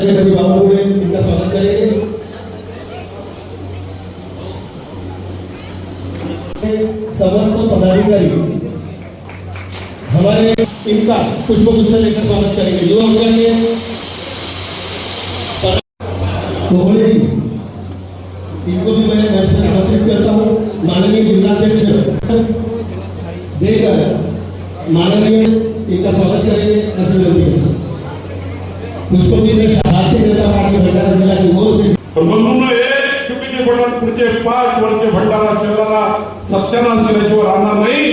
बाबू हुए इनका स्वागत करेंगे। समस्त पदाधिकारी, हमारे इनका पुष्पगुच्छ लेकर स्वागत करेंगे। युवा मोर्चा के कोहली इनको भी मैं आमंत्रित करता हूँ। माननीय जिलाध्यक्ष देकर माननीय इनका स्वागत करेंगे। ऐसे विनंती करता हूँ। पुष्पगुच्छ भारतीय जनता पार्टी भंडारा जिला म्हणून एक चुकीचे पडत पुढचे पाच वर्ष भंडारा शहराला सत्यानाश केल्याशिवाय राहणार नाही.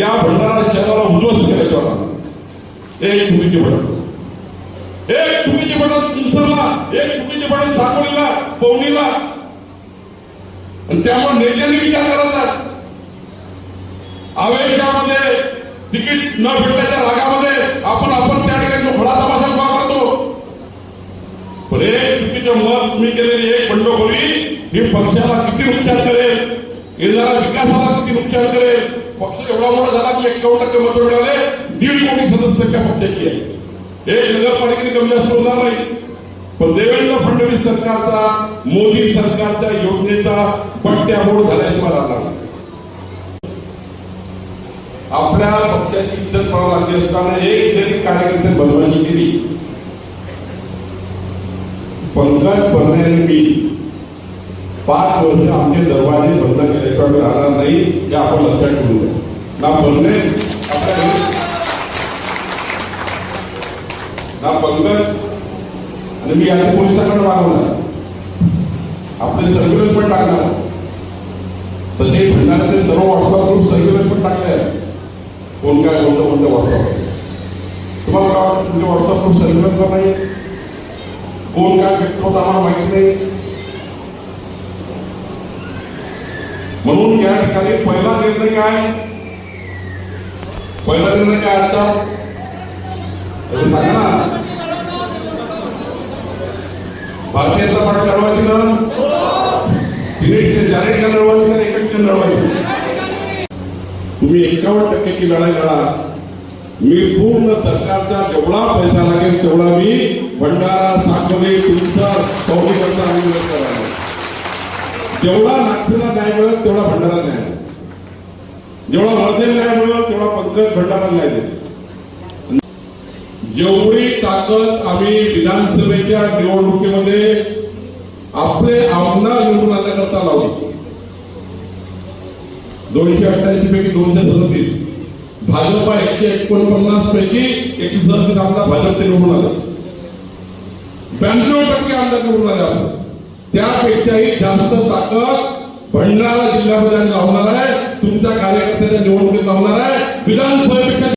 या भंडारा शहराला उद्ध्वस्त केल्याशिवाय राहणार एक चुकीचे पडत एक चुकीचे पडत तुमसरला एक चुकीचे पडत साकोलीला पवनीला. आणि त्यामुळे नेत्यांनी विचार करायचा. आवेशामध्ये तिकीट न भेटल्याच्या रागामध्ये आपण आपण त्या ठिकाणी जो खडा तपासा एक चुकीचं मत तुम्ही केलेली एक बंडखोरी ही पक्षाला किती नुकसान करेल? येणाऱ्या विकासाला किती नुकसान करेल? पक्ष एवढा मोठा झाला की एकावन्न टक्के मत मिळाले. दीड कोटी सदस्य पक्षाची आहे हे नगरपालिकेने कमी जास्त होणार नाही. पण देवेंद्र फडणवीस सरकारचा मोदी सरकारच्या योजनेचा पट्ट्यामोड झाल्याचे मला नाही. आपल्या पक्षाची इज्जत पडा लागली असताना एक जरी कार्यकर्ते बनवायची केली पंकज भरणे मी पाच वर्ष आमचे दरवाजे बंद केल्याशिवाय राहणार नाही हे आपण लक्षात ठेवू ना भरणे ना पंकज आणि मी आता पोलिसांकडे मागवणार आपले सर्व्हिलन्स पण टाकणार तसे भंडाऱ्याचे सर्व व्हॉट्सअप ग्रुप सर्व्हिलन्स पण टाकले कोण काय कोणतं कोणतं व्हॉट्सअप तुम्हाला काय वाटतं तुमचे व्हॉट्सअप ग्रुप सर्व्हिलन्स नाही कोण काय करतो होतं आम्हाला माहीत नाही म्हणून या ठिकाणी पहिला निर्णय काय पहिला निर्णय काय आता ना भारतीय जनता पार्टी लढवायची ना तिने जाहीर का लढवायची ना एकच लढवायची तुम्ही एकावन्न टक्क्याची लढाई लढा मी पूर्ण सरकारचा जेवढा पैसा लागेल तेवढा मी जेवढा नागपूरला न्याय मिळत तेवढा भंडारा न्याय मिळेल. जेवढा वर्धेला न्याय मिळत तेवढा पंकज भंडारा न्याय देत जेवढी ताकद आम्ही विधानसभेच्या निवडणुकीमध्ये आपले आमदार निवडून आणण्याकरता लावली. दोनशे अठ्ठ्याऐंशी पैकी दोनशे सदतीस. भाजपा एकशे एकोणपन्नास पैकी एकशे सदतीस आमदार भाजपचे निवडून आले. ब्याण्णव टक्के आमदार निवडून आले आपण. त्यापेक्षाही जास्त ताकद भंडारा जिल्ह्यामध्ये आम्ही लावणार आहे